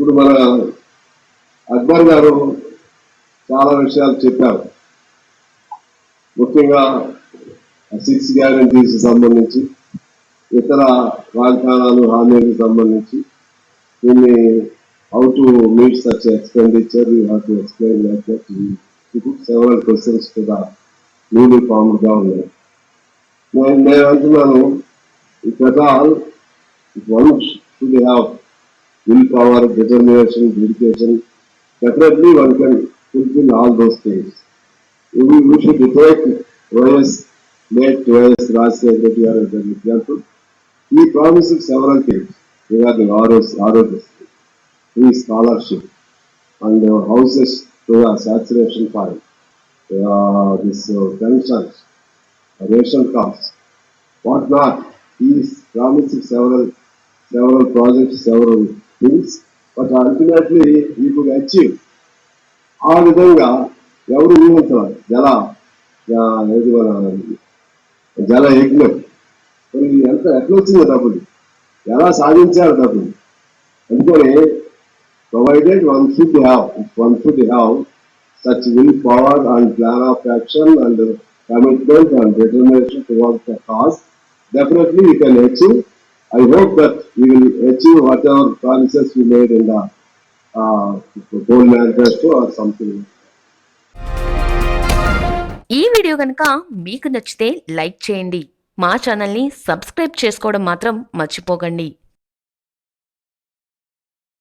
ఇప్పుడు మన అక్బర్ గారు చాలా విషయాలు చెప్పారు. ముఖ్యంగా సిక్స్ గ్యారంటీస్ సంబంధించి ఇతర వాగ్దానాలు హామీలకు సంబంధించి దీన్ని how to meet such expenditure you have to explain like that several questions కూడా ద న్యూలీ నేను నేను అంటున్నాను it at all one should have Willpower, determination, dedication, definitely one can fulfill all those things. We, we should take OS, late OS Rajasekhar as an example. He promises several things regarding ROS, ROS, free scholarship, and uh, houses to a saturation point, uh, this uh, pensions, ration costs, what not. He promises several, several projects, several means but ultimately you could achieve ఆ విధంగా ఎవరు ఊహించాలి జల ఏది జల యజ్ఞం. మరి ఎంత ఎట్లా వచ్చింది డబ్బులు? ఎలా సాధించారు డబ్బులు? అందుకని provided one should have one should have such will power and plan of action and commitment and determination towards the cause definitely you can achieve I hope that you will achieve whatever promises you made in the gold manifesto or something. ఈ video కనుక మీకు నచ్చితే like చేయండి మా ఛానల్ని subscribe చేసుకోవడం మాత్రం మర్చిపోకండి